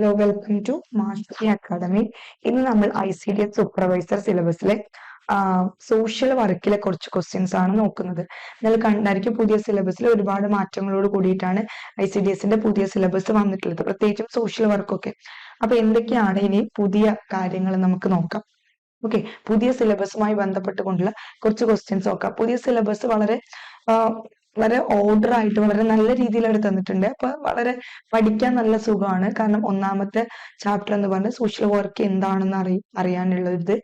Hello welcome to mastery academy ഇന്ന് നമ്മൾ I C D S supervisor സിലബസിലെ social വർക്കിലെ കുറച്ച് ക്വസ്റ്റ്യൻസ് ആണ് നോക്കുന്നത്. നിങ്ങൾ കണ്ടായിരിക്കും പുതിയ സിലബസിൽ ഒരുപാട് മാറ്റങ്ങളോട് കൂടിയിട്ടാണ് ഐ സി ഡി എസിന്റെ പുതിയ സിലബസ് വന്നിട്ടുള്ളത്. പ്രത്യേകിച്ചും സോഷ്യൽ വർക്കൊക്കെ അപ്പൊ എന്തൊക്കെയാണ് ഇനി പുതിയ കാര്യങ്ങൾ നമുക്ക് നോക്കാം. ഓക്കെ പുതിയ സിലബസുമായി ബന്ധപ്പെട്ടുകൊണ്ടുള്ള കുറച്ച് ക്വസ്റ്റ്യൻസ് നോക്കാം. പുതിയ സിലബസ് വളരെ വളരെ ഓർഡർ ആയിട്ട് വളരെ നല്ല രീതിയിൽ അവർ തന്നിട്ടുണ്ട്. അപ്പൊ വളരെ പഠിക്കാൻ നല്ല സുഖമാണ്. കാരണം ഒന്നാമത്തെ ചാപ്റ്റർ എന്ന് പറഞ്ഞാൽ സോഷ്യൽ വർക്ക് എന്താണെന്ന് അറി അറിയാനുള്ളത്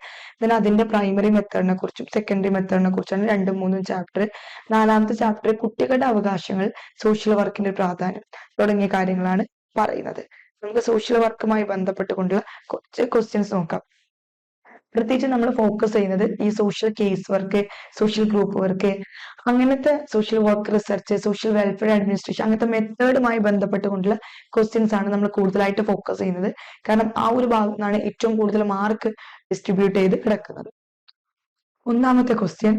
ദെൻ അതിന്റെ പ്രൈമറി മെത്തേഡിനെ കുറിച്ചും സെക്കൻഡറി മെത്തേഡിനെ കുറിച്ചാണ് രണ്ടും മൂന്നും ചാപ്റ്റർ നാലാമത്തെ ചാപ്റ്റർ കുട്ടികളുടെ അവകാശങ്ങൾ സോഷ്യൽ വർക്കിന്റെ പ്രാധാന്യം തുടങ്ങിയ കാര്യങ്ങളാണ് പറയുന്നത്. നമുക്ക് സോഷ്യൽ വർക്കുമായി ബന്ധപ്പെട്ടുകൊണ്ടുള്ള കുറച്ച് ക്വസ്റ്റ്യൻസ് നോക്കാം. പ്രത്യേകിച്ച് നമ്മൾ ഫോക്കസ് ചെയ്യുന്നത് ഈ social case work social group work അങ്ങനത്തെ social work research social welfare administration അങ്ങനത്തെ മെത്തേഡുമായി ബന്ധപ്പെട്ടുകൊണ്ടുള്ള ക്വസ്റ്റ്യൻസ് ആണ് നമ്മൾ കൂടുതലായിട്ട് ഫോക്കസ് ചെയ്യുന്നത്. കാരണം ആ ഒരു ഭാഗത്തു നിന്നാണ് ഏറ്റവും കൂടുതൽ മാർക്ക് ഡിസ്ട്രിബ്യൂട്ട് ചെയ്ത് കിടക്കുന്നത്. ഒന്നാമത്തെ question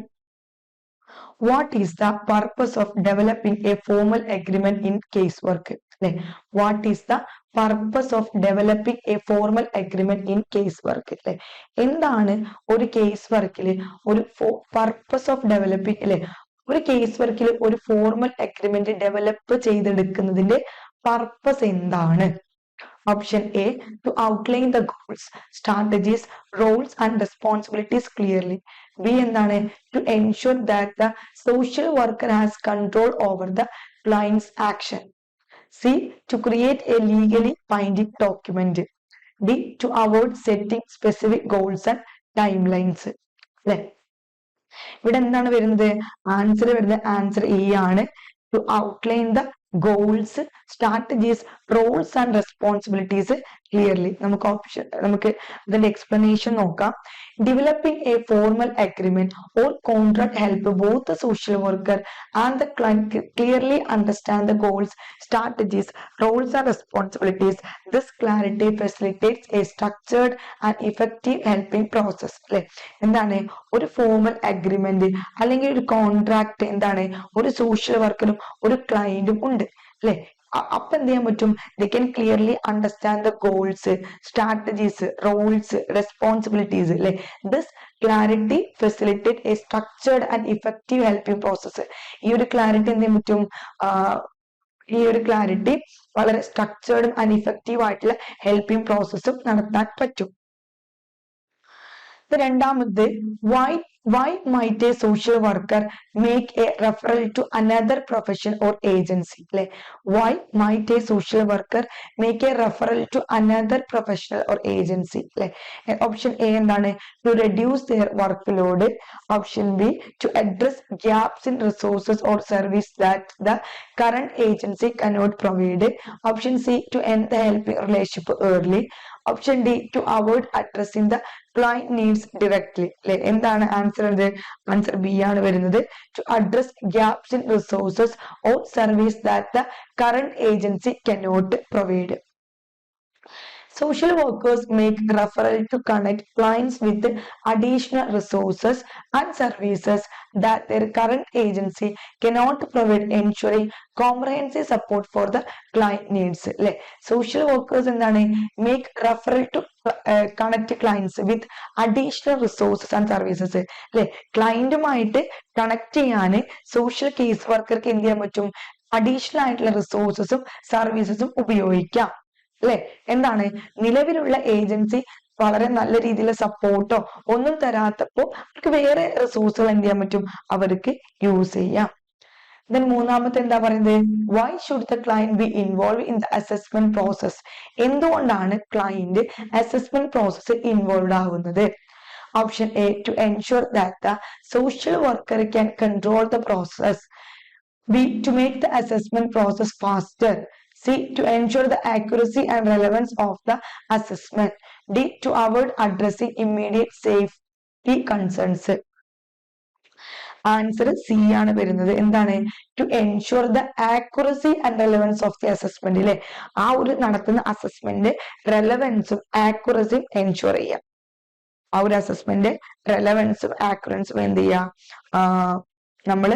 what is the purpose of developing a formal agreement in case work അല്ലെ? What is the purpose of developing a formal agreement in case work അല്ലെ എന്താണ് ഒരു കേസ് വർക്കിൽ ഒരു പർപ്പസ് ഓഫ് ഡെവലപ്പിംഗ് അല്ലെ ഒരു കേസ് വർക്കിൽ ഒരു ഫോർമൽ അഗ്രിമെന്റ് ഡെവലപ്പ് ചെയ്തെടുക്കുന്നതിന്റെ പർപ്പസ് എന്താണ്? Option A to outline the goals strategies roles and responsibilities clearly B എന്താണ്? To ensure that the social worker has control over the client's action C to create a legally binding document D to avoid setting specific goals and time lines അല്ലെ ഇവിടെ എന്താണ് വരുന്നത്? Answer വരുന്നത് answer E ആണ്. To outline the goals strategies roles and responsibilities clearly നമുക്ക് option നമുക്ക് അതിന്റെ explanation നോക്കാം. Developing a formal agreement or contract help both social worker and the client clearly understand the goals strategies roles and responsibilities this clarity facilitates a structured and effective helping process അല്ലെ? എന്താണ്? ഒരു formal agreement അല്ലെങ്കിൽ ഒരു contract എന്താണ്? ഒരു social വർക്കറും ഒരു ക്ലയന്റും ഉണ്ട് അല്ലെ? അപ്പൊ എന്ത് ചെയ്യാൻ പറ്റും? They can clearly understand the goals strategies roles responsibilities അല്ലെ this clarity facilitate a structured and effective helping process ഈ ഒരു ക്ലാരിറ്റി എന്ത് ചെയ്യാൻ പറ്റും ഈ ഒരു ക്ലാരിറ്റി വളരെ സ്ട്രക്ചേർഡും ആൻഡ് ഇഫക്റ്റീവ് ആയിട്ടുള്ള ഹെൽപ്പിംഗ് പ്രോസസ്സും നടത്താൻ പറ്റും. രണ്ടാമത് why why might a social worker make a referral to another profession or agency അല്ലെ why might a social worker make a referral to another professional or agency അല്ലെ option A എന്താണ് to reduce their workload option b to address gaps in resources or service that the current agency cannot provide option c to end the helping relationship early Option D to avoid addressing the client needs directly അല്ലെ എന്താണ് answer എന്ത് answer B ആണ് വരുന്നത്. To address gaps in resources or service that the current agency cannot provide Social workers make referral to connect clients with additional resources and services that their current agency cannot provide ensuring comprehensive support for the client needs അല്ലെ social workers എന്താണ് make referral to connect clients with additional resources and services അല്ലെ ക്ലയന്റുമായിട്ട് connect ചെയ്യാന് social case വർക്കർക്ക് എന്ത് ചെയ്യാൻ പറ്റും additional ആയിട്ടുള്ള റിസോഴ്സസും സർവീസസും ഉപയോഗിക്കാം അല്ലെ? എന്താണ്? നിലവിലുള്ള ഏജൻസി വളരെ നല്ല രീതിയിലുള്ള സപ്പോർട്ടോ ഒന്നും തരാത്തപ്പോ അവർക്ക് വേറെ റിസോഴ്സുകൾ എന്ത് ചെയ്യാൻ പറ്റും? അവർക്ക് യൂസ് ചെയ്യാം. ദെൻ മൂന്നാമത്തെ എന്താ പറയുന്നത്? Why should the client be involve in the assessment process എന്തുകൊണ്ടാണ് ക്ലയന്റ് അസസ്മെന്റ് പ്രോസസ് ഇൻവോൾവ് ആവുന്നത്? Option A to ensure that the social worker can control the process B to make the assessment process faster C. To ensure the accuracy and relevance of the assessment D to avoid addressing immediate safety concerns answer C ആണ് വരുന്നത്. എന്താണ്? To ensure the accuracy and relevance of the assessment അല്ലെ ആ ഒരു നടത്തുന്ന assessment റെലവൻസും ആക്യുറസിയും ensure ചെയ്യാം. ആ ഒരു അസസ്മെന്റ് റെലവൻസും ആക്യുറൻസും എന്ത് ചെയ്യാം? നമ്മൾ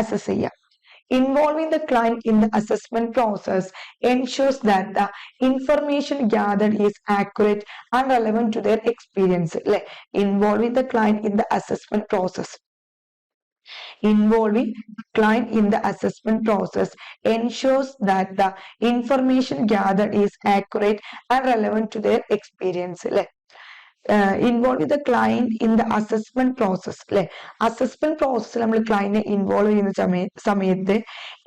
അസസ് ചെയ്യാം. Involving the client in the assessment process ensures that the information gathered is accurate and relevant to their experience. Like involving the client in the assessment process involving client in the assessment process ensures that the information gathered is accurate and relevant to their experience. Involve ചെയ്ത client in the assessment process അല്ലെ assessment പ്രോസസ്സിൽ നമ്മൾ ക്ലയന്റിനെ involve ചെയ്യുന്ന സമയ സമയത്ത്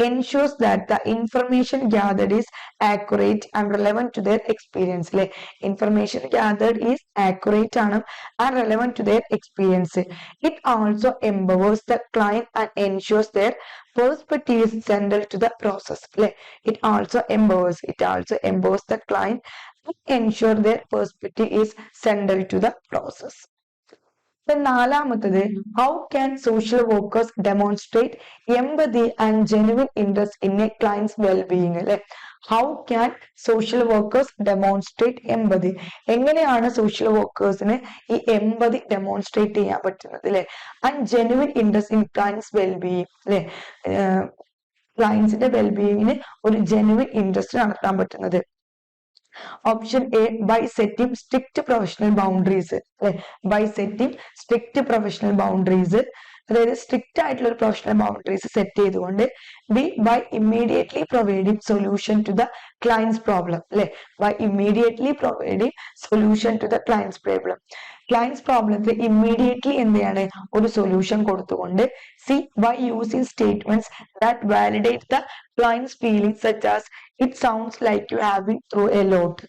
ensures that the information gathered is accurate and relevant to their experience അല്ലെ information gathered is accurate ആണ് and relevant to their experience it also empowers the client and ensures their perspective is central to the process it also empowers it also empowers the client to the their is central to the process process. നാലാമത്തത് how can social workers demonstrate empathy and genuine interest in a client's wellbeing അല്ലെ? How can social workers demonstrate empathy എങ്ങനെയാണ് social വർക്കേഴ്സിന് ഈ empathy demonstrate ചെയ്യാൻ പറ്റുന്നത്? അല്ലെ? And genuine interest in client's wellbeing അല്ലെ? ക്ലയൻസിന്റെ വെൽബീയിങ്ങിന് ഒരു ജെനുവിൻ ഇൻട്രസ്റ്റ് നടത്താൻ പറ്റുന്നത്. Option A by setting strict professional boundaries അല്ലെ? By setting strict professional boundaries അതായത് സ്ട്രിക്റ്റ് ആയിട്ടുള്ള ഒരു പ്രൊഫഷണൽ ബൗണ്ടറീസ് സെറ്റ് ചെയ്തുകൊണ്ട് B by immediately providing solution to the client's problem അല്ലെ? By immediately providing solution to the client's problem client's പ്രോബ്ലത്തിൽ immediately എന്തെയാണ്? ഒരു solution കൊടുത്തുകൊണ്ട് C by using statements that validate the client's feeling such as it sounds like you have having through a lot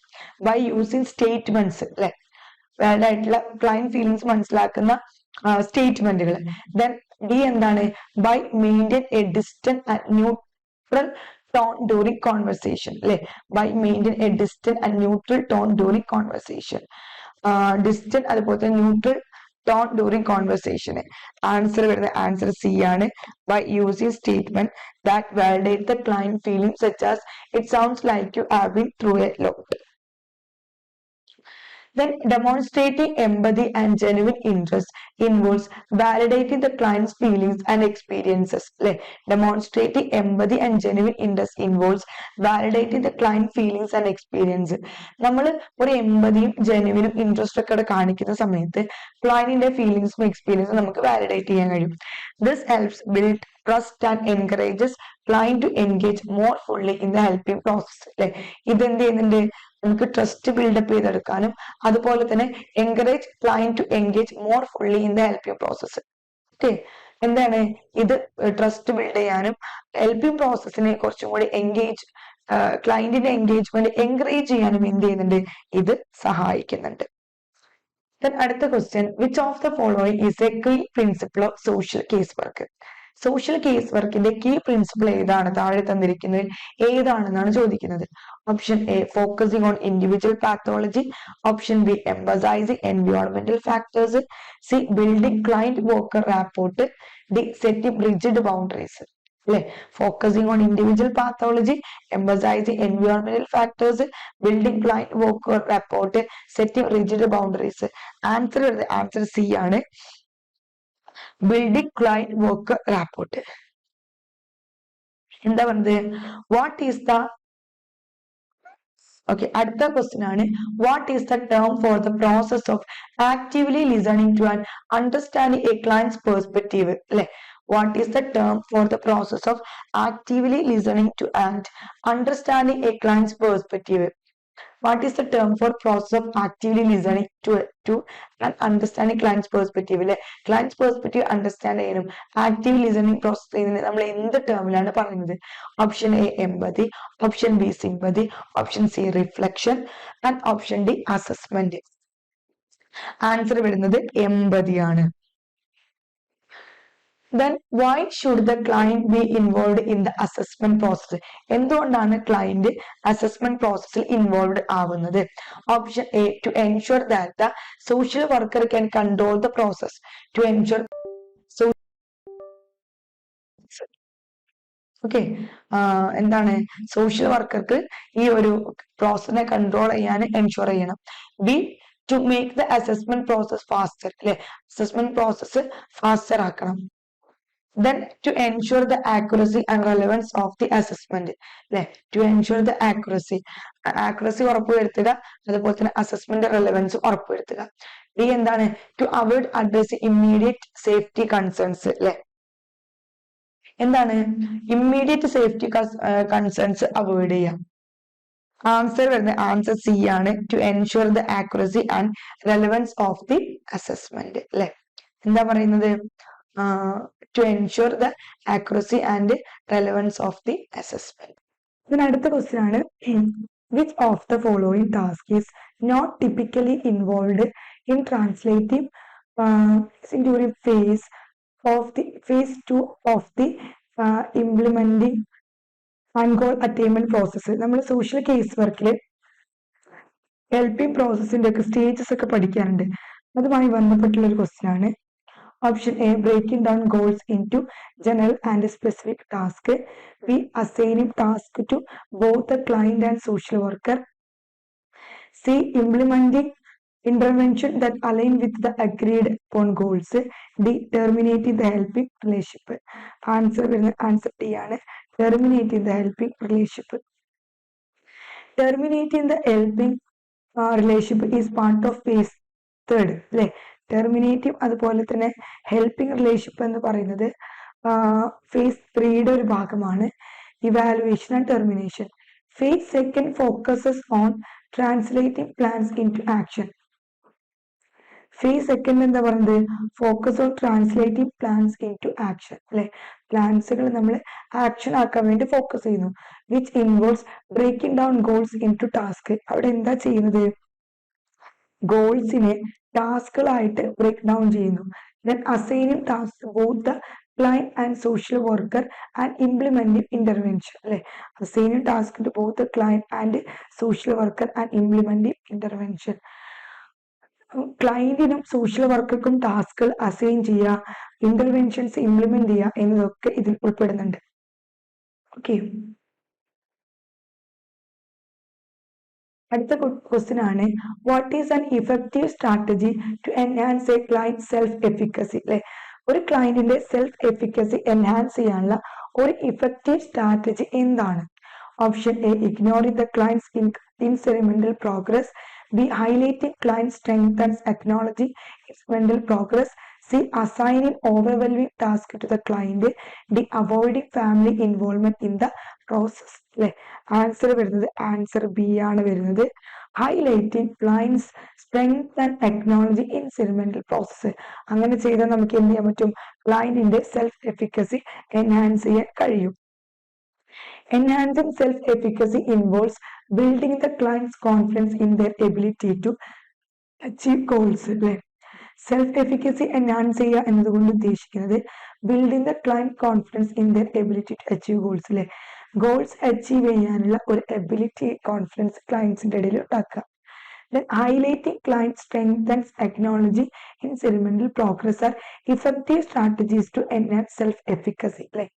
by using statements അല്ലെ valid ആയിട്ടുള്ള client feelings മനസ്സിലാക്കുന്ന സ്റ്റേറ്റ്മെന്റുകൾ then D എന്താണ്? By maintain a distant and neutral tone during conversation അല്ലെ? By maintain a distant and neutral tone during conversation distant അതുപോലെ തന്നെ neutral tone during കോൺവെർസേഷന് answer വരുന്ന ആൻസർ സി ആണ്. By using statement that validate the client feeling such as it sounds like you have been through a lot Then demonstrating empathy and genuine interest involves validating the client's feelings and experiences. Demonstrating empathy and genuine interest involves validating the client feelings and experience. നമ്മൾ ഒരു എമ്പതിയും ജെനുവിനും interest ഒക്കെ കാണിക്കുന്ന സമയത്ത് ക്ലയന്റിന്റെ ഫീലിങ്സും എക്സ്പീരിയൻസും നമുക്ക് validate ചെയ്യാൻ കഴിയും this helps build trust and encourages client to engage more fully in the helping process അല്ലെ ഇതെന്ത് ചെയ്യുന്നുണ്ട് നമുക്ക് ട്രസ്റ്റ് ബിൽഡപ്പ് ചെയ്തെടുക്കാനും അതുപോലെ തന്നെ encourage client to engage more fully in the helping process okay എന്താണ്? ഇത് ട്രസ്റ്റ് ബിൽഡ് ചെയ്യാനും ഹെൽപ്പിംഗ് പ്രോസസ്സിനെ കുറച്ചും കൂടി എൻഗേജ് ക്ലയന്റിന്റെ എൻഗേജ്മെന്റ് എൻകറേജ് ചെയ്യാനും എന്ത് ചെയ്യുന്നുണ്ട്? ഇത് സഹായിക്കുന്നുണ്ട്. അടുത്ത question which of the following is a key principle of social case work social case വർക്കിന്റെ കീ പ്രിൻസിപ്പിൾ ഏതാണ്? താഴെ തന്നിരിക്കുന്നതിൽ ഏതാണെന്നാണ് ചോദിക്കുന്നത്. Option A focusing on individual pathology option B emphasising എൻവയോൺമെന്റൽ factors C building client worker rapport D setting rigid boundaries അല്ലെ? Focusing on individual pathology emphasising എൻവയോൺമെന്റൽ factors building client worker rapport setting rigid boundaries answer answer C ആണ്. Building client work rapport എന്താ പറഞ്ഞത്? What is the okay അടുത്ത question ആണ്. What is the term for the process of actively listening to and understanding a client's perspective അല്ലെ? What is the term for the process of actively listening to and understanding a client's perspective what is the term for process of actively listening to to understanding client's perspective അല്ലെ client's perspective understand ചെയ്യാനും active listening process ചെയ്യുന്നതിന് നമ്മൾ എന്ത് ടേമിലാണ് പറയുന്നത്? Option A empathy option B sympathy option C reflection and option D assessment answer വരുന്നത് എമ്പതിയാണ് then why should the client be involve in the assessment process എന്തുകൊണ്ടാണ് client assessment പ്രോസസ്സിൽ involve ആവുന്നത്? Option A to ensure that the social worker can control the process to ensure okay എന്താണ്? Social വർക്കർക്ക് ഈ ഒരു പ്രോസസ്സിനെ control ചെയ്യാൻ ensure ചെയ്യണം. B to make the assessment process faster അല്ലെ? അസസ്മെന്റ് പ്രോസസ്സ് ഫാസ്റ്റർ ആക്കണം. Then to ensure the accuracy and relevance of the assessment അല്ലെ to ensure the accuracy accuracy ഉറപ്പുവരുത്തുക അതുപോലെ തന്നെ അസസ്മെന്റ് റെലവൻസ് ഉറപ്പുവരുത്തുക. ഡി എന്താണ്? To avoid address immediate safety concerns അല്ലെ എന്താണ്? ഇമ്മീഡിയറ്റ് സേഫ്റ്റി കൺസേൺസ് അവോയ്ഡ് ചെയ്യാം ആൻസർ വരുന്നത് ആൻസർ സി ആണ്. To ensure the accuracy and relevance of the assessment അല്ലെ എന്താ പറയുന്നത്? To ensure the accuracy and relevance of the assessment ഇതിന് അടുത്ത ക്വസ്റ്റ്യൻ ആണ് which of the following task is not typically involve in translative during phase of the phase two of the implementing അൺഗോൾ goal attainment process നമ്മൾ social case വർക്കിൽ helping പ്രോസസ്സിന്റെ ഒക്കെ stages ഒക്കെ പഠിക്കാറുണ്ട്. അതുമായി ബന്ധപ്പെട്ടുള്ള ഒരു ക്വസ്റ്റ്യൻ ആണ് option A breaking down goals into general and specific task B assigning task to both the client and social worker C implementing intervention that align with the agreed upon goals D terminating the helping relationship answer വരുന്ന answer D ആണ് terminating the helping relationship terminating the helping uh, relationship is part of phase third അല്ലെ ടെർമിനേറ്റീവ് അതുപോലെ തന്നെ helping relationship എന്ന് പറയുന്നത് face ത്രീയുടെ ഒരു ഭാഗമാണ്. Evaluation and termination phase second focuses on translating plans into action phase second എന്താ പറയുന്നത്? Focus on translating plans into action അല്ലെ പ്ലാൻസുകൾ നമ്മൾ ആക്ഷൻ ആക്കാൻ വേണ്ടി ഫോക്കസ് ചെയ്യുന്നു which involves breaking down goals into task അവിടെ എന്താ ചെയ്യുന്നത്? ഗോൾസിനെ ടാസ്കുകളായിട്ട് ബ്രേക്ക് ഡൗൺ ചെയ്യുന്നു. Then assigning task both client and social worker and implementing intervention അല്ലെ? Assigning task to both client and social worker and implementing intervention ക്ലൈന്റിനും social വർക്കർക്കും ടാസ്കുകൾ assign ചെയ്യുക ഇന്റർവെൻഷൻസ് ഇംപ്ലിമെന്റ് ചെയ്യുക എന്നതൊക്കെ ഇതിൽ ഉൾപ്പെടുന്നുണ്ട്. ഓക്കെ അടുത്ത ക്വസ്റ്റ്യൻ ആണ്. What is an effective strategy to enhance a client self efficacy അല്ലെ ഒരു ക്ലയന്റിന്റെ സെൽഫ് എഫിക്കസി എൻഹാൻസ് ചെയ്യാനുള്ള ഒരു ഇഫക്റ്റീവ് സ്ട്രാറ്റജി എന്താണ്? Option A ignoring the client's in incremental progress B highlighting client strength and technology its progress. C. Assigning overwhelming task to the client. D. Avoiding family involvement in the process അല്ലെ answer വരുന്നത് answer B ആണ് വരുന്നത് highlighting client's strength and technology incremental process അങ്ങനെ ചെയ്താൽ നമുക്ക് എന്ത് ചെയ്യാൻ പറ്റും ക്ലയന്റിന്റെ സെൽഫ് എഫിക്കസി എൻഹാൻസ് ചെയ്യാൻ കഴിയും Enhancing self-efficacy involves building the client's confidence in their ability to achieve goals self efficacy enhance ചെയ്യുക എന്നതുകൊണ്ട് ഉദ്ദേശിക്കുന്നത് building the client confidence in their ability to achieve goals അല്ലെ ഗോൾസ് അച്ചീവ് ചെയ്യാനുള്ള ഒരു ability confidence ക്ലയൻസിന്റെ ഇടയിൽ ഉണ്ടാക്കുക. Then highlighting client strengths and acknowledging in ceremonial progress are effective strategies to enhance self-efficacy. Like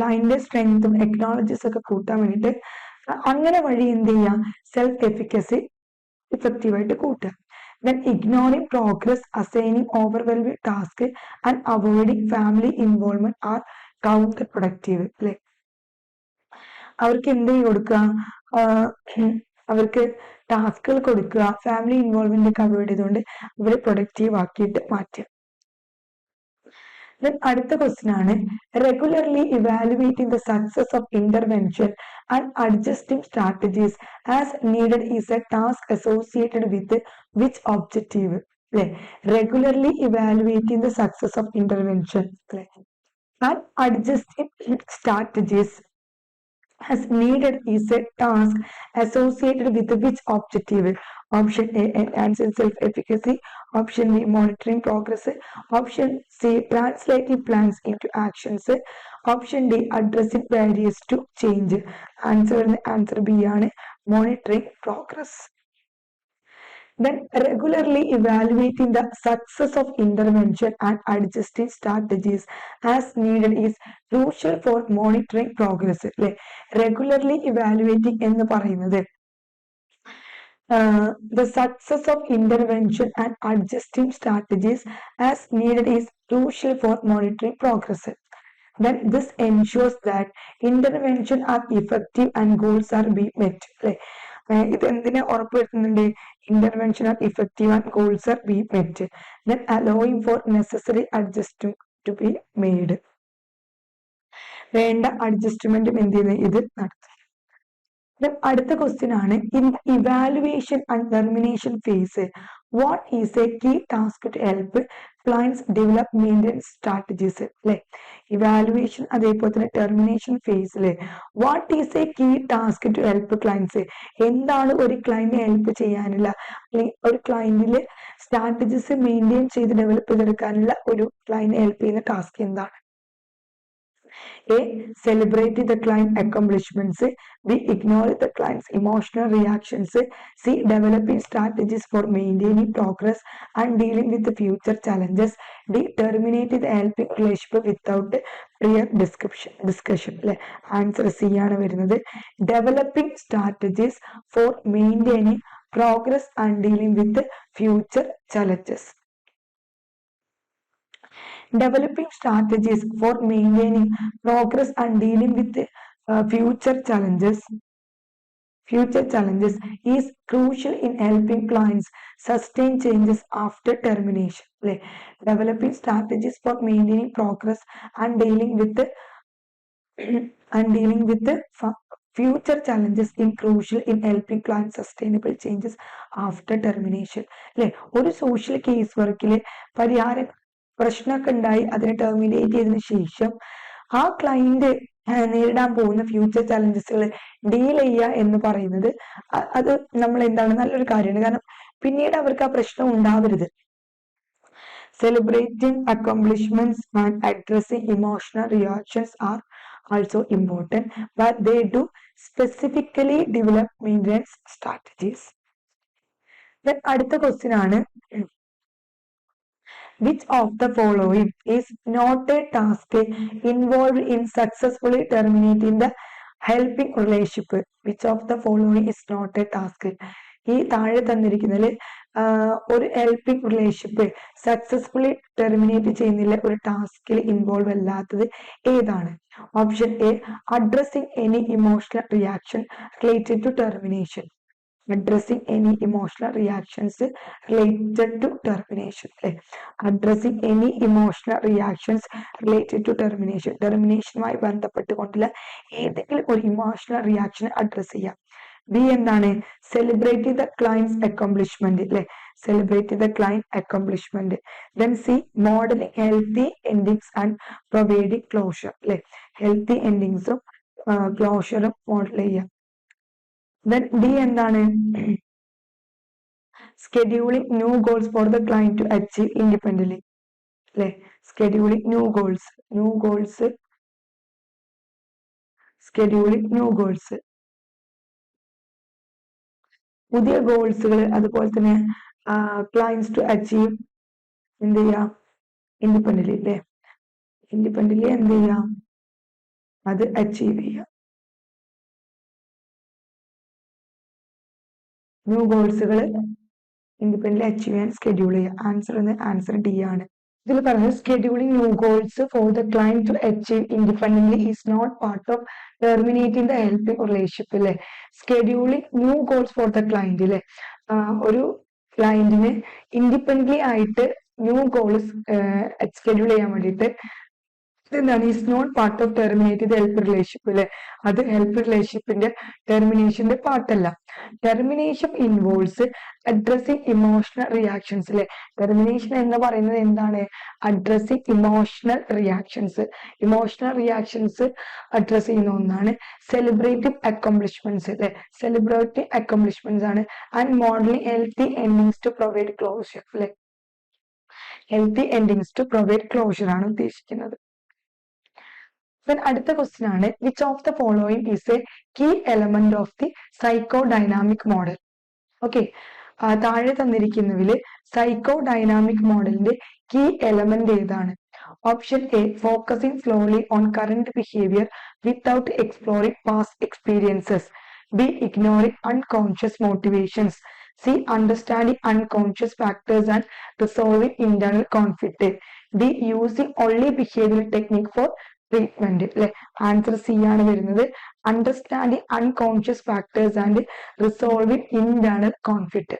ലൈനിന്റെ സ്ട്രെങ്തും technologies ഒക്കെ കൂട്ടാൻ വേണ്ടിയിട്ട് അങ്ങനെ വഴി എന്ത് ചെയ്യുക? സെൽഫ് എഫിക്കസി ഇഫക്റ്റീവായിട്ട് കൂട്ടുക. Then ignoring progress assigning overwhelming task and avoiding family involvement are counterproductive അല്ലെ അവർക്ക് എന്ത് കൊടുക്കുക? അവർക്ക് ടാസ്കുകൾ കൊടുക്കുക. ഫാമിലി ഇൻവോൾവ്മെന്റ് ഒക്കെ അവോയ്ഡ് ചെയ്തുകൊണ്ട് അവരെ പ്രൊഡക്റ്റീവ് ആക്കിയിട്ട് മാറ്റുക. അടുത്ത ക്വസ്റ്റ്യൻ ആണ്. Regularly evaluating the success of intervention and adjusting strategies as needed is a task associated with which objective അല്ലെ regularly evaluating the success of intervention അല്ലെ and adjusting strategies as needed is a task associated with a objective? Option A, enhancing self-efficacy. Option B, monitoring progress. Option C, translating plans into actions. Option D, addressing barriers to change. Answer answer B ആണ് monitoring progress Then regularly evaluating the success of intervention and adjusting strategies as needed is crucial for monitoring progress അല്ലെ regularly evaluating എന്ന് പറയുന്നത് uh, the success of intervention and adjusting strategies as needed is crucial for monitoring progress. Then this ensures that intervention are effective and goals are being met. അല്ലെ ഇത് എന്തിനെ ഉറപ്പുവരുത്തുന്നുണ്ട് intervention are effective and goals are be met then allowing for necessary adjust to be made വേണ്ട അഡ്ജസ്റ്റ്മെന്റും എന്ത് ചെയ്യുന്നത് ഇത് നടത്തും അടുത്ത ക്വസ്റ്റ്യൻ ആണ് in evaluation and termination phase what is a key task to help clients develop maintenance strategies അല്ലെ evaluation അതേപോലെ തന്നെ ടെർമിനേഷൻ ഫേസിൽ what is a key task to help clients എന്താണ് ഒരു ക്ലയന്റിനെ ഹെൽപ്പ് ചെയ്യാനുള്ള അല്ലെങ്കിൽ ഒരു ക്ലയന്റിൽ സ്ട്രാറ്റജീസ് മെയിന്റെയിൻ ചെയ്ത് ഡെവലപ്പ് ചെയ്തെടുക്കാനുള്ള ഒരു ക്ലയന്റിനെ ഹെൽപ്പ് ചെയ്യുന്ന ടാസ്ക് എന്താണ്? A. Celebrate the client accomplishments. B. Ignore the client's emotional reactions. C. Developing strategies for maintaining progress and dealing with the future challenges. D. Terminate the helping relationship without prior discussion അല്ലെ answer C ആണ് വരുന്നത് developing strategies for maintaining progress and dealing with future challenges maintaining progress and dealing with uh, future challenges future challenges is crucial in helping clients sustain changes after termination like developing strategies for maintaining progress and dealing with the and dealing with the future challenges in crucial in helping clients sustainable changes after termination അല്ലെ ഒരു social case വർക്കിലെ പരിഹാരം പ്രശ്നമൊക്കെ ഉണ്ടായി. അതിനെ terminate ചെയ്തതിനു ശേഷം ആ client നേരിടാൻ പോകുന്ന ഫ്യൂച്ചർ ചലഞ്ചസുകൾ ഡീൽ ചെയ്യുക എന്ന് പറയുന്നത് അത് നമ്മൾ എന്താണ് നല്ലൊരു കാര്യമാണ്. കാരണം പിന്നീട് അവർക്ക് ആ പ്രശ്നം ഉണ്ടാവരുത്. Celebrating accomplishments and addressing emotional reactions are also important but they do specifically development strategies അടുത്ത ക്വസ്റ്റ്യൻ ആണ് Which of the following is not a task involved in successfully terminating the helping relationship? Which of the following is not a task? ഈ താഴെ തന്നിരിക്കുന്നതിൽ ഒരു helping relationship successfully terminate ചെയ്യുന്നില്ല ഒരു ടാസ്കിൽ involve അല്ലാത്തത് ഏതാണ് option A addressing any emotional reaction related to termination addressing emotional reactions related to termination അല്ലെ? addressing any emotional reactions related to termination ടെർമിനേഷനുമായി ബന്ധപ്പെട്ടുകൊണ്ടുള്ള ഏതെങ്കിലും ഒരു ഇമോഷണൽ റിയാക്ഷൻ അഡ്രസ് ചെയ്യാം. ബി എന്താണ്? സെലിബ്രേറ്റ് ദ ക്ലൈൻസ് അക്കോംപ്ലിഷ്മെന്റ് അല്ലെ? Celebrate the client accomplishment then C modelling healthy endings and providing closure അല്ലെ? Healthy എൻഡിങ്സും ക്ലോഷറും മോഡൽ ചെയ്യാം ദെൻ ഡി എന്താണ്? Scheduling new goals for the client to achieve independent അല്ലെ scheduling new goals new goals scheduling new goals പുതിയ ഗോൾസുകൾ അതുപോലെ തന്നെ ക്ലൈൻസ് ടു അച്ചീവ് എന്ത് ചെയ്യാം? ഇൻഡിപെൻഡന്റ് അല്ലേ ഇൻഡിപെൻഡന്റ് എന്ത് ചെയ്യാം? അത് അച്ചീവ് ചെയ്യാം. ന്യൂ ഗോൾസുകൾ ഇൻഡിപെൻഡന്റ് അച്ചീവ് ചെയ്യാൻ സ്കെഡ്യൂൾ ചെയ്യുക. ആൻസർ എന്ന് ആൻസർ ഡി ആണ്. ഇതിൽ പറഞ്ഞത് scheduling new goals for the client to achieve independent is not part of terminating the helping relationship അല്ലെ scheduling new goals for the client അല്ലെ ഒരു ക്ലയന്റിന് ഇൻഡിപെൻഡന്റ് ആയിട്ട് ന്യൂ ഗോൾസ് സ്കെഡ്യൂൾ ചെയ്യാൻ വേണ്ടിയിട്ട് എന്താണ് is not part of terminated help relationship അല്ലെ അത് ഹെൽപ്പ് റിലേഷൻഷിപ്പിന്റെ ടെർമിനേഷന്റെ പാർട്ടല്ല termination involves addressing emotional reactions അല്ലെ ടെർമിനേഷൻ എന്ന് പറയുന്നത് എന്താണ്? Addressing emotional reactions emotional reactions address ചെയ്യുന്ന ഒന്നാണ് സെലിബ്രേറ്റീവ് അക്കോംപ്ലിഷ്മെന്റ്സ് അല്ലെ സെലിബ്രേറ്റീവ് അക്കോംപ്ലിഷ്മെന്റ്സ് ആണ്. And modelling healthy endings to provide close അല്ലെ healthy endings to provide closure ആണ് ഉദ്ദേശിക്കുന്നത്. അടുത്ത ക്വസ്റ്റ്യൻ ആണ് which of the following is a key element of the psychodynamic model okay താഴെ തന്നിരിക്കുന്നതിൽ സൈക്കോ ഡൈനാമിക് മോഡലിന്റെ കീ എലമെന്റ് ഏതാണ്? Option A focusing slowly on current behaviour without exploring past experiences B ignoring unconscious motivations C understanding unconscious factors and resolving internal conflict D using only behaviour technique for treatment അല്ലെ answer C ആണ് വരുന്നത് understanding unconscious factors and resolving internal conflict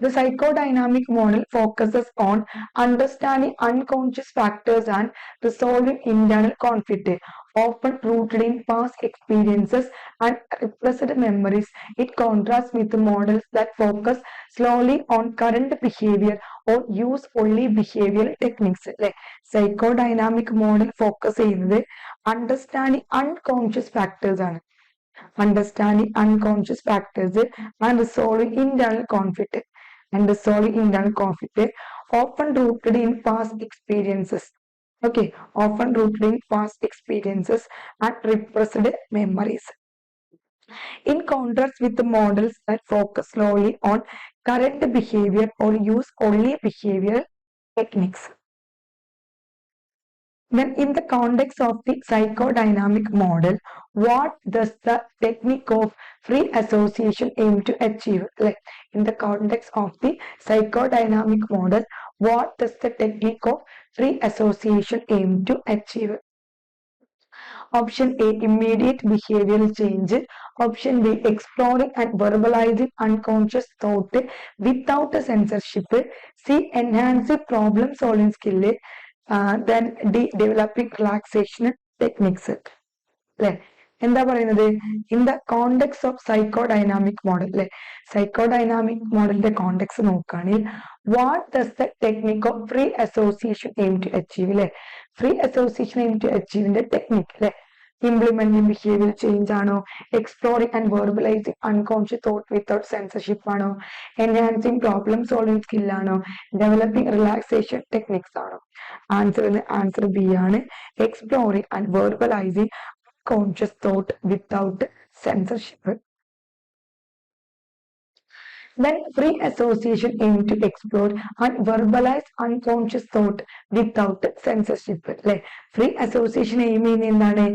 The psychodynamic model focuses on understanding unconscious factors and resolving internal conflict, often rooted in past experiences and repressed memories. It contrasts with models that focus slowly on current behavior or use only behavioral techniques. അല്ലെ psychodynamic model focus ചെയ്യുന്നത് understanding unconscious factors ആണ് understanding unconscious factors and resolving internal conflict and resolving internal conflict often rooted in past experiences okay often rooted in past experiences and repressed memories. In contrast with the models that focus solely on current behavior or use only behavioral techniques. Then in the context of the psychodynamic model what does the technique of free association aim to achieve? Like in the context of the psychodynamic model does the technique of free association aim to achieve option a immediate behavioral change option b exploring and verbalizing unconscious thought without a censorship c enhancing problem solving skill then D developing relaxation techniques അല്ലെ എന്താ പറയുന്നത് in the context of psychodynamic model അല്ലെ psycho dynamic മോഡലിന്റെ context നോക്കുകയാണെങ്കിൽ what does the technique of free association aim to achieve അല്ലെ free association aim to അച്ചീവിന്റെ technique അല്ലെ implementing behaviour change ആണോ? Exploring and verbalizing unconscious thought without censorship ആണോ? Enhancing problem solving skill ആണോ? Developing relaxation techniques ആണോ? Answer answer B ആണ്. Exploring and verbalizing conscious thought without censorship Then free association aim to explore and verbalize unconscious thought without censorship. അല്ലെ free association aim ചെയ്യുന്ന എന്താണ്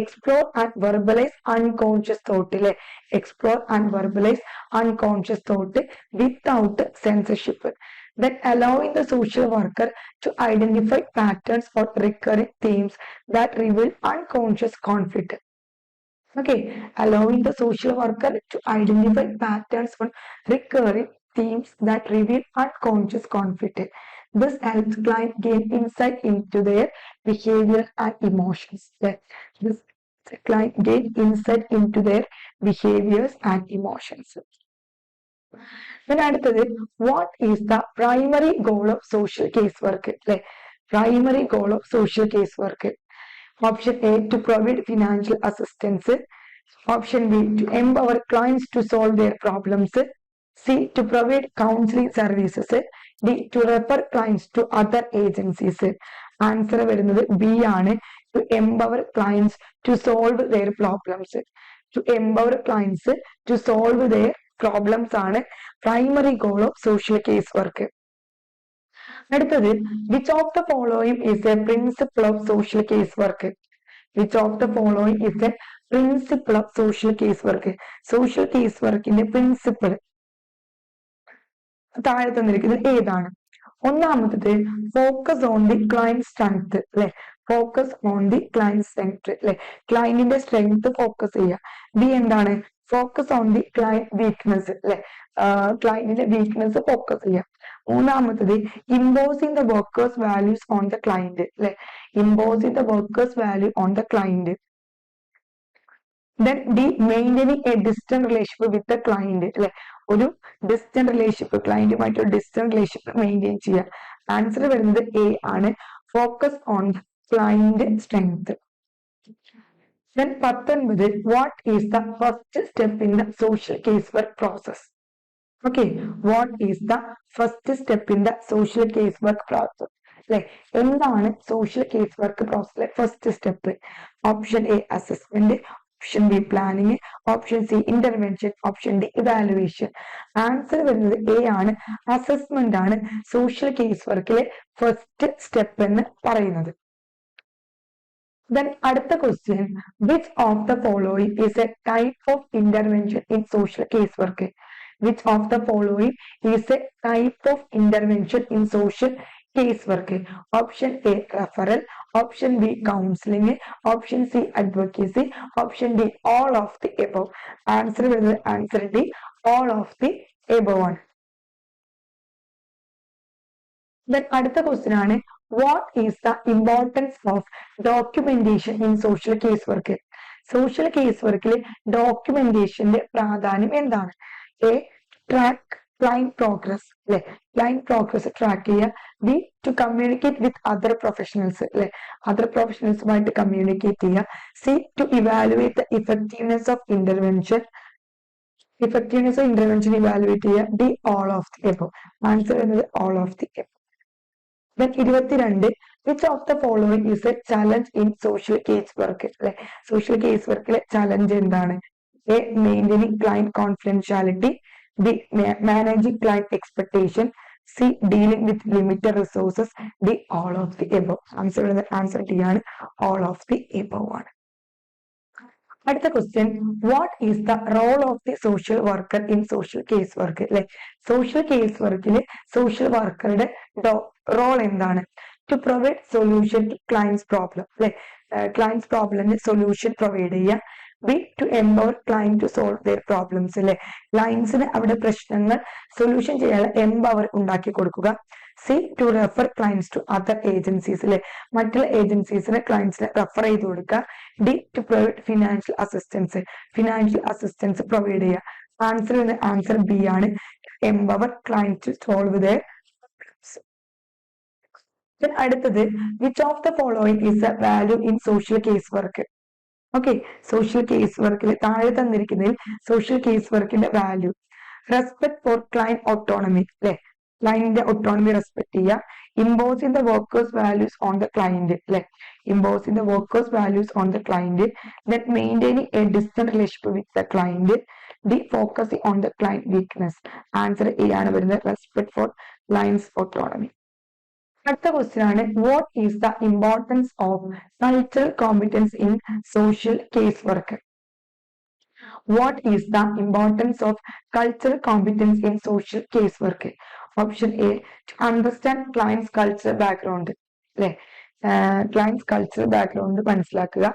explore and verbalise unconscious thought അല്ലെ explore and verbalise unconscious thought without censorship then allowing the social worker to identify patterns or recurring themes that reveal unconscious conflict okay allowing the social worker to identify patterns on recurring themes that reveal unconscious conflict this helps client gain insight into their behavior and emotions this client gain insight into their behaviors and emotions then അടുത്തത് what is the primary goal of social case work അല്ലെ primary goal of social case work option A to provide financial assistance option B to empower clients to solve their problems C to provide counselling services D to refer clients to other agencies answer വരുന്നത് B ആണ്. To empower clients to solve their problems to empower clients to solve their problems ആണ്. Primary goal of social case work അടുത്തത് which of the following is a principle of social case work which of the following is a principle of social case work social case വർക്കിന്റെ principle താഴെ തന്നിരിക്കുന്നത് ഏതാണ്? ഒന്നാമത്തത് focus on the client strength അല്ലെ focus on the client strength അല്ലെ ക്ലയന്റിന്റെ strength focus ചെയ്യുക. B എന്താണ്? Focus on the client weakness അല്ലെ ക്ലയന്റിന്റെ വീക്ക്നെസ് ഫോക്കസ് ചെയ്യുക. മൂന്നാമത്തത് imposing the worker's values on the client അല്ലെ imposing the worker's value on the client then a distant relationship with the client അല്ലെ ഒരു distant relationship ക്ലയന്റുമായിട്ട് ഒരു ഡിസ്റ്റന്റ് റിലേഷൻഷിപ്പ് മെയിന്റെയിൻ ചെയ്യുക. ആൻസർ വരുന്നത് എ ആണ്. ഫോക്കസ് ഓൺ ക്ലയന്റ് സ്ട്രെങ്ത് പത്തൊൻപത് what is the first step in the social case work process okay what is the first step in the social case work process അല്ലെ എന്താണ് social case work പ്രോസസ്സിലെ first step option A assessment option B planning option C intervention option D evaluation answer വരുന്നത് A ആണ്. Assessment ആണ് social case വർക്കിലെ first step എന്ന് പറയുന്നത്. Then അടുത്ത question which of the following is a type of intervention in social case work which of the following is a type of intervention in social case work option A referral option B counselling option C advocacy option D all of the above answer വരുന്നത് answer D all of the above ആണ് അടുത്ത question ആണ് what is the importance of documentation in social case work social case വർക്കിൽ ഡോക്യുമെന്റേഷന്റെ പ്രാധാന്യം എന്താണ്? A track client progress അല്ലെ client progress track ചെയ്യുക B to communicate with other professionals അല്ലെ അതർ പ്രൊഫഷണൽസുമായിട്ട് കമ്മ്യൂണിക്കേറ്റ് ചെയ്യുക C to evaluate the effectiveness of intervention effectiveness of intervention evaluate ചെയ്യുക D all of the above answer എന്നത് all of the above then ഇരുപത്തിരണ്ട് which of the following is A challenge in social case work അല്ലെ social case വർക്കിലെ challenge എന്താണ്? A maintaining client confidentiality B managing client expectation C dealing with limited resources D all of the above answer answer D ആണ്. All of the above ആണ്. അടുത്ത question what is the role of the social worker in social case work അല്ലെ? Social case വർക്കിൽ social വർക്കറുടെ role എന്താണ്? To provide solution to clients problem അല്ലെ? Clients പ്രോബ്ലമിന് solution provide ചെയ്യുക B to empower client to solve their problems അല്ലെ ക്ലയൻസിന് അവിടെ പ്രശ്നങ്ങൾ സൊല്യൂഷൻ ചെയ്യാനുള്ള എംപവർ ഉണ്ടാക്കി കൊടുക്കുക. C to refer clients to other agencies അല്ലെ മറ്റുള്ള ഏജൻസീസിന് ക്ലയൻസിനെ റെഫർ ചെയ്ത് കൊടുക്കുക. D to provide financial assistance financial assistance provide ചെയ്യുക. ആൻസർ ആൻസർ ബി ആണ്. Empower clients to solve their അടുത്തത് which of the following is a value in social case work okay social case വർക്കിൽ താഴെ തന്നിരിക്കുന്നതിൽ social case വർക്കിന്റെ value respect for client autonomy അല്ലെ ക്ലൈന്റിന്റെ autonomy respect ചെയ്യുക. Imposing the worker's values on the client അല്ലെ imposing the worker's values on the client that maintaining a distant relationship with the client D focusing on the client weakness answer A വരുന്നത് respect for ക്ലൈൻസ് autonomy അടുത്ത question ആണ് what is the importance of cultural competence in social case work what is the importance of cultural competence in social case work option A to understand clients culture background അല്ലെ? Clients culture background മനസ്സിലാക്കുക.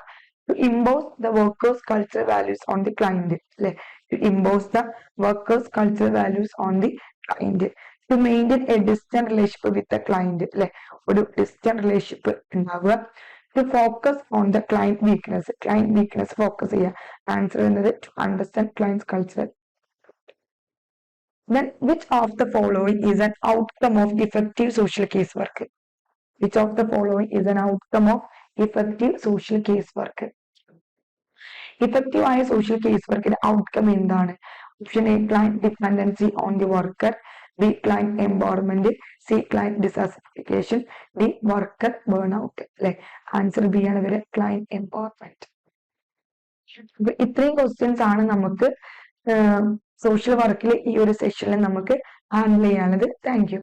To impose the worker's culture values on the client അല്ലെ? To impose the worker's culture values on the client to maintain a distant relationship with the client അല്ലെ ഒരു distant relationship ഉണ്ടാവുക. To focus on the client weakness client weakness focus ചെയ്യുക. Answer എന്നത് to understand clients culture then which of the following is an outcome of effective social case work which of the following is an outcome of effective social case work effective ആയ social case വർക്കിന്റെ outcome എന്താണ്? Option A client dependency on the worker B client empowerment C client dissatisfaction D worker burn out അല്ലെ answer B ആണ് വരെ client empowerment ഇത്രയും questions ആണ് നമുക്ക് social വർക്കിൽ ഈ ഒരു സെഷനിൽ നമുക്ക് ഹാൻഡിൽ ചെയ്യാനുള്ളത്. Thank you